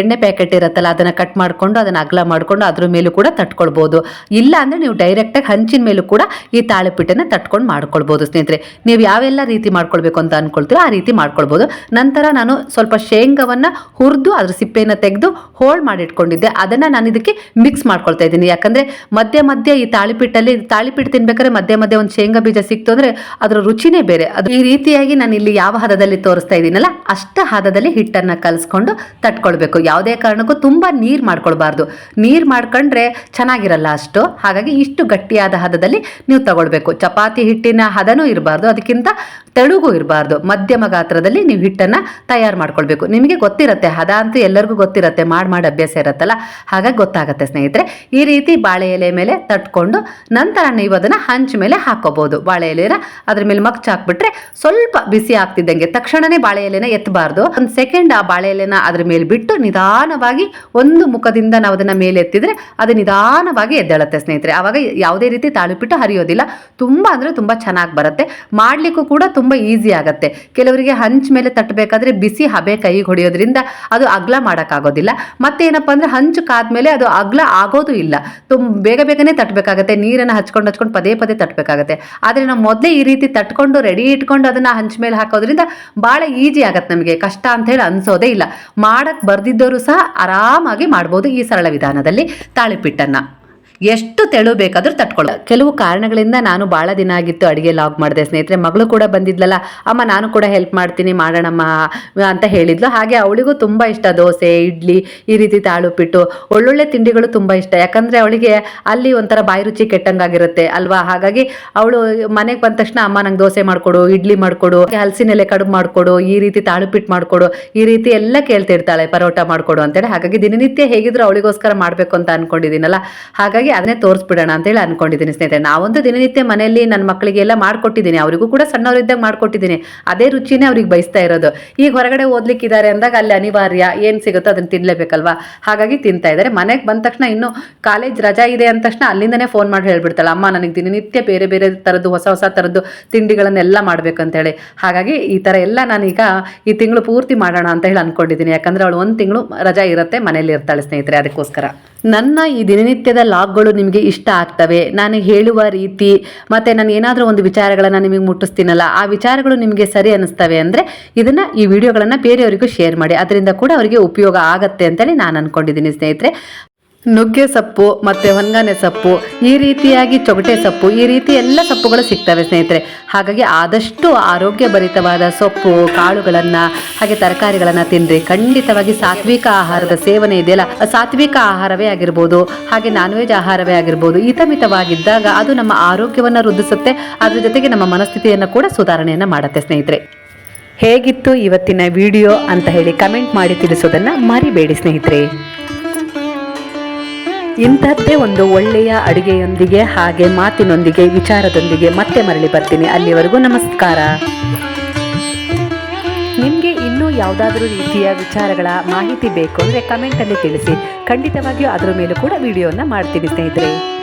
A: ಎಣ್ಣೆ ಪ್ಯಾಕೆಟ್ ಇರುತ್ತಲ್ಲ, ಅದನ್ನು ಕಟ್ ಮಾಡಿಕೊಂಡು ಅದನ್ನು ಅಗಲ ಮಾಡಿಕೊಂಡು ಅದ್ರ ಮೇಲೂ ಕೂಡ ತಟ್ಕೊಳ್ಬೋದು. ಇಲ್ಲ ಅಂದರೆ ನೀವು ಡೈರೆಕ್ಟಾಗಿ ಹಂಚಿನ ಮೇಲೂ ಕೂಡ ಈ ತಾಳೆಪಿಟ್ಟನ್ನು ತಟ್ಕೊಂಡು ಮಾಡ್ಕೊಳ್ಬೋದು, ಸ್ನೇಹಿತರೆ. ನೀವು ಯಾವೆಲ್ಲ ರೀತಿ ಮಾಡ್ಕೊಳ್ಬೇಕು ಅಂತ ಅಂದ್ಕೊಳ್ತೀರೋ ಆ ರೀತಿ ಮಾಡ್ಕೊಳ್ಬೋದು. ನಂತರ ನಾನು ಸ್ವಲ್ಪ ಶೇಂಗವನ್ನು ಹುರಿದು ಅದ್ರ ಸಿಪ್ಪೆಯನ್ನು ತೆಗೆದು ಹೋಳ್ ಮಾಡಿಟ್ಕೊಂಡಿದ್ದೆ. ಅದನ್ನು ನಾನು ಇದಕ್ಕೆ ಮಿಕ್ಸ್ ಮಾಡ್ಕೊಳ್ತಾ ಇದ್ದೀನಿ. ಯಾಕಂದರೆ ಮಧ್ಯೆ ಮಧ್ಯೆ ಈ ತಾಳಿಪಿಟ್ಟಲ್ಲಿ ತಾಳಿಪಿಟ್ಟು ತಿನ್ಬೇಕಾದ್ರೆ ಮಧ್ಯ ಮಧ್ಯೆ ಒಂದು ಶೇಂಗಾ ಬೀಜ ಸಿಕ್ತು ಅಂದರೆ ಅದರ ರುಚಿನೇ ಬೇರೆ. ಅದು ಈ ರೀತಿಯಾಗಿ ನಾನು ಇಲ್ಲಿ ಯಾವ ಹದದಲ್ಲಿ ತೋರಿಸ್ತಾ ಇದ್ದೀನಲ್ಲ, ಅಷ್ಟ ಹದದಲ್ಲಿ ಹಿಟ್ಟನ್ನು ಕಲಿಸ್ಕೊಂಡು ತಟ್ಕೊಳ್ಬೇಕು. ಯಾವುದೇ ಕಾರಣಕ್ಕೂ ತುಂಬ ನೀರು ಮಾಡ್ಕೊಳ್ಬಾರ್ದು. ನೀರು ಮಾಡ್ಕೊಂಡ್ರೆ ಚೆನ್ನಾಗಿರಲ್ಲ ಅಷ್ಟು. ಹಾಗಾಗಿ ಇಷ್ಟು ಗಟ್ಟಿಯಾದ ಹದದಲ್ಲಿ ನೀವು ತಗೊಳ್ಬೇಕು. ಚಪಾತಿ ಹಿಟ್ಟಿನ ಹದನೂ ಇರಬಾರ್ದು. ಅದಕ್ಕಿಂತ ತೆಳುಗೂ ಇರಬಾರ್ದು. ಮಧ್ಯಮ ಗಾತ್ರದಲ್ಲಿ ನೀವು ಹಿಟ್ಟನ್ನು ತಯಾರು ಮಾಡ್ಕೊಳ್ಬೇಕು. ನಿಮಗೆ ಗೊತ್ತಿರುತ್ತೆ ಹದ ಅಂತೂ ಎಲ್ಲರಿಗೂ ಗೊತ್ತಿರುತ್ತೆ, ಮಾಡಿ ಮಾಡಿ ಅಭ್ಯಾಸ ಇರುತ್ತಲ್ಲ? ಹಾಗಾಗಿ ಗೊತ್ತಾಗುತ್ತೆ ಸ್ನೇಹಿತರೆ. ಈ ರೀತಿ ಬಾಳೆ ಎಲೆ ಮೇಲೆ ತಟ್ಕೊಂಡು ನಂತರ ನೀವು ಅದನ್ನು ಹಂಚ ಮೇಲೆ ಹಾಕೋಬಹುದು ಬಾಳೆ ಎಲೆನ ಅದ್ರ ಮೇಲೆ ಮಗ್ಚ ಹಾಕ್ಬಿಟ್ರೆ ಸ್ವಲ್ಪ ಬಿಸಿ ಆಗ್ತಿದ್ದಂಗೆ ತಕ್ಷಣನೇ ಬಾಳೆ ಎಲೆನ ಎತ್ತಬಾರ್ದು ಒಂದು ಸೆಕೆಂಡ್ ಆ ಬಾಳೆ ಎಲೆನ ಅದ್ರ ಮೇಲೆ ಬಿಟ್ಟು ನಿಧಾನವಾಗಿ ಒಂದು ಮುಖದಿಂದ ನಾವು ಅದನ್ನು ಮೇಲೆ ಎತ್ತಿದ್ರೆ ಅದು ನಿಧಾನವಾಗಿ ಎದ್ದೇಳುತ್ತೆ ಸ್ನೇಹಿತರೆ. ಆವಾಗ ಯಾವುದೇ ರೀತಿ ತಾಳಿಪಿಟ್ಟು ಹರಿಯೋದಿಲ್ಲ. ತುಂಬ ಅಂದರೆ ತುಂಬ ಚೆನ್ನಾಗಿ ಬರುತ್ತೆ. ಮಾಡಲಿಕ್ಕೂ ಕೂಡ ತುಂಬ ಈಸಿ ಆಗುತ್ತೆ. ಕೆಲವರಿಗೆ ಹಂಚ್ ಮೇಲೆ ತಟ್ಟಬೇಕಾದ್ರೆ ಬಿಸಿ ಹಬೆ ಕೈಗೆ ಹೊಡೆಯೋದ್ರಿಂದ ಅದು ಅಗ್ಲ ಮಾಡೋಕ್ಕಾಗೋದಿಲ್ಲ. ಮತ್ತೆ ಏನಪ್ಪ ಅಂದರೆ ಹಂಚು ಕಾದ್ಮೇಲೆ ಅದು ಅಗ್ಲ ಆಗೋದು ಇಲ್ಲ. ತುಂಬ ಬೇಗ ಬೇಗನೆ ತಟ್ಟಬೇಕಾಗತ್ತೆ. ನೀರನ್ನು ಹಚ್ಕೊಂಡು ಹಚ್ಕೊಂಡು ಪದೇ ಪದೇ ತಟ್ಟಬೇಕಾಗತ್ತೆ. ಆದರೆ ನಾವು ಮೊದಲೇ ಈ ರೀತಿ ತಟ್ಕೊಂಡು ರೆಡಿ ಇಟ್ಕೊಂಡು ಅದನ್ನು ಹಂಚ್ ಮೇಲೆ ಹಾಕೋದ್ರಿಂದ ಭಾಳ ಈಸಿ ಆಗತ್ತೆ ನಮಗೆ. ಕಷ್ಟ ಅಂತ ಹೇಳಿ ಅನ್ಸೋದೇ ಇಲ್ಲ. ಮಾಡಕ್ಕೆ ಬರ್ದಿದ್ದವರು ಸಹ ಆರಾಮಾಗಿ ಮಾಡ್ಬೋದು ಈ ಸರಳ ವಿಧಾನದಲ್ಲಿ ತಾಳಿಪಿಟ್ಟನ್ನ. ಎಷ್ಟು ತೆಳು ಬೇಕಾದ್ರೂ ತಟ್ಕೊಳ್ಳೋ. ಕೆಲವು ಕಾರಣಗಳಿಂದ ನಾನು ಭಾಳ ದಿನ ಆಗಿತ್ತು ಅಡುಗೆ ಲಾಗ್ ಮಾಡಿದೆ. ಸ್ನೇಹಿತರೆ, ಮಗಳು ಕೂಡ ಬಂದಿದ್ಲಲ್ಲ, ಅಮ್ಮ ನಾನು ಕೂಡ ಹೆಲ್ಪ್ ಮಾಡ್ತೀನಿ, ಮಾಡೋಣಮ್ಮ ಅಂತ ಹೇಳಿದ್ಲು. ಹಾಗೆ ಅವಳಿಗೂ ತುಂಬ ಇಷ್ಟ, ದೋಸೆ, ಇಡ್ಲಿ, ಈ ರೀತಿ ತಾಳುಪಿಟ್ಟು ಒಳ್ಳೊಳ್ಳೆ ತಿಂಡಿಗಳು ತುಂಬ ಇಷ್ಟ. ಯಾಕಂದರೆ ಅವಳಿಗೆ ಅಲ್ಲಿ ಒಂಥರ ಬಾಯಿ ರುಚಿ ಕೆಟ್ಟಂಗಾಗಿರುತ್ತೆ ಅಲ್ವಾ? ಹಾಗಾಗಿ ಅವಳು ಮನೆಗೆ ಬಂದ ತಕ್ಷಣ, ಅಮ್ಮ, ನಂಗೆ ದೋಸೆ ಮಾಡಿಕೊಡು, ಇಡ್ಲಿ ಮಾಡಿಕೊಡು, ಹಲಸಿನೆಲೆ ಕಡುಬು ಮಾಡಿಕೊಡು, ಈ ರೀತಿ ತಾಳುಪಿಟ್ಟು ಮಾಡಿಕೊಡು, ಈ ರೀತಿ ಎಲ್ಲ ಕೇಳ್ತಿರ್ತಾಳೆ, ಪರೋಟ ಮಾಡಿಕೊಡು ಅಂತೇಳಿ. ಹಾಗಾಗಿ ದಿನನಿತ್ಯ ಹೇಗಿದ್ರು ಅವಳಿಗೋಸ್ಕರ ಮಾಡಬೇಕು ಅಂತ ಅನ್ಕೊಂಡಿದ್ದೀನಲ್ಲ. ಹಾಗಾಗಿ ಅದನ್ನೇ ತೋರಿಸ್ಬಿಡೋಣ ಅಂತೇಳಿ ಅನ್ಕೊಂಡಿದ್ದೀನಿ ಸ್ನೇಹಿತರೆ. ನಾವೊಂದು ದಿನನಿತ್ಯ ಮನೆಯಲ್ಲಿ ನನ್ನ ಮಕ್ಕಳಿಗೆಲ್ಲ ಮಾಡ್ಕೊಟ್ಟಿದ್ದೀನಿ. ಅವರಿಗೂ ಕೂಡ ಸಣ್ಣವರಿದ್ದಾಗ ಮಾಡ್ಕೊಟ್ಟಿದ್ದೀನಿ. ಅದೇ ರುಚಿನೇ ಅವ್ರಿಗೆ ಬಯಸ್ತಾ ಇರೋದು. ಈಗ ಹೊರಗಡೆ ಓದ್ಲಿಕ್ಕಿದ್ದಾರೆ ಅಂದಾಗ ಅಲ್ಲಿ ಅನಿವಾರ್ಯ ಏನು ಸಿಗುತ್ತೋ ಅದನ್ನು ತಿನ್ನಲೇಬೇಕಲ್ವಾ ಹಾಗಾಗಿ ತಿಂತಾ ಇದ್ದಾರೆ. ಮನೆಗೆ ಬಂದ ತಕ್ಷಣ ಇನ್ನು ಕಾಲೇಜ್ ರಜಾ ಇದೆ ಅಂದ ತಕ್ಷಣ ಅಲ್ಲಿಂದನೇ ಫೋನ್ ಮಾಡಿ ಹೇಳ್ಬಿಡ್ತಾಳೆ, ಅಮ್ಮ, ನನಗೆ ದಿನನಿತ್ಯ ಬೇರೆ ಬೇರೆ ಥರದ್ದು ಹೊಸ ಹೊಸ ಥರದ್ದು ತಿಂಡಿಗಳನ್ನೆಲ್ಲ ಮಾಡಬೇಕಂತೇಳಿ. ಹಾಗಾಗಿ ಈ ಥರ ಎಲ್ಲ ನಾನೀಗ ಈ ತಿಂಗಳು ಪೂರ್ತಿ ಮಾಡೋಣ ಅಂತ ಹೇಳಿ ಅನ್ಕೊಂಡಿದ್ದೀನಿ. ಯಾಕಂದರೆ ಅವಳು ಒಂದು ತಿಂಗಳು ರಜಾ ಇರುತ್ತೆ ಮನೇಲಿ ಇರ್ತಾಳೆ ಸ್ನೇಹಿತರೆ, ಅದಕ್ಕೋಸ್ಕರ. ನನ್ನ ಈ ದಿನನಿತ್ಯದ ಲಾಗ್ಗಳು ನಿಮಗೆ ಇಷ್ಟ ಆಗ್ತವೆ. ನಾನು ಹೇಳುವ ರೀತಿ ಮತ್ತು ನಾನು ಏನಾದರೂ ಒಂದು ವಿಚಾರಗಳನ್ನು ನಿಮಗೆ ಮುಟ್ಟಿಸ್ತೀನಲ್ಲ, ಆ ವಿಚಾರಗಳು ನಿಮಗೆ ಸರಿ ಅನ್ನಿಸ್ತವೆ ಅಂದರೆ ಇದನ್ನು ಈ ವಿಡಿಯೋಗಳನ್ನು ಬೇರೆಯವರಿಗೂ ಶೇರ್ ಮಾಡಿ. ಅದರಿಂದ ಕೂಡ ಅವರಿಗೆ ಉಪಯೋಗ ಆಗತ್ತೆ ಅಂತೇಳಿ ನಾನು ಅಂದ್ಕೊಂಡಿದ್ದೀನಿ ಸ್ನೇಹಿತರೆ. ನುಗ್ಗೆ ಸೊಪ್ಪು, ಮತ್ತು ಹೊಂಗಾನೆ ಸೊಪ್ಪು, ಈ ರೀತಿಯಾಗಿ ಚೊಗಟೆ ಸೊಪ್ಪು, ಈ ರೀತಿ ಎಲ್ಲ ಸೊಪ್ಪುಗಳು ಸಿಗ್ತವೆ ಸ್ನೇಹಿತರೆ. ಹಾಗಾಗಿ ಆದಷ್ಟು ಆರೋಗ್ಯಭರಿತವಾದ ಸೊಪ್ಪು, ಕಾಳುಗಳನ್ನು, ಹಾಗೆ ತರಕಾರಿಗಳನ್ನು ತಿನ್ರಿ. ಖಂಡಿತವಾಗಿ ಸಾತ್ವಿಕ ಆಹಾರದ ಸೇವನೆ ಇದೆಯಲ್ಲ, ಸಾತ್ವಿಕ ಆಹಾರವೇ ಆಗಿರ್ಬೋದು, ಹಾಗೆ ನಾನ್ ವೆಜ್ ಆಹಾರವೇ ಆಗಿರ್ಬೋದು, ಹಿತಮಿತವಾಗಿದ್ದಾಗ ಅದು ನಮ್ಮ ಆರೋಗ್ಯವನ್ನು ವೃದ್ಧಿಸುತ್ತೆ, ಅದ್ರ ಜೊತೆಗೆ ನಮ್ಮ ಮನಸ್ಥಿತಿಯನ್ನು ಕೂಡ ಸುಧಾರಣೆಯನ್ನು ಮಾಡುತ್ತೆ ಸ್ನೇಹಿತರೆ. ಹೇಗಿತ್ತು ಇವತ್ತಿನ ವಿಡಿಯೋ ಅಂತ ಹೇಳಿ ಕಮೆಂಟ್ ಮಾಡಿ ತಿಳಿಸೋದನ್ನು ಮರಿಬೇಡಿ ಸ್ನೇಹಿತರೆ. ಇಂಥದ್ದೇ ಒಂದು ಒಳ್ಳೆಯ ಅಡುಗೆಯೊಂದಿಗೆ ಹಾಗೆ ಮಾತಿನೊಂದಿಗೆ ವಿಚಾರದೊಂದಿಗೆ ಮತ್ತೆ ಮರಳಿ ಬರ್ತೀನಿ. ಅಲ್ಲಿವರೆಗೂ ನಮಸ್ಕಾರ. ನಿಮಗೆ ಇನ್ನೂ ಯಾವುದಾದ್ರೂ ರೀತಿಯ ವಿಚಾರಗಳ ಮಾಹಿತಿ ಬೇಕು ಅಂದರೆ ಕಮೆಂಟಲ್ಲಿ ತಿಳಿಸಿ. ಖಂಡಿತವಾಗಿಯೂ ಅದರ ಮೇಲೂ ಕೂಡ ವಿಡಿಯೋನ ಮಾಡ್ತೀನಿ ಸ್ನೇಹಿತರೆ.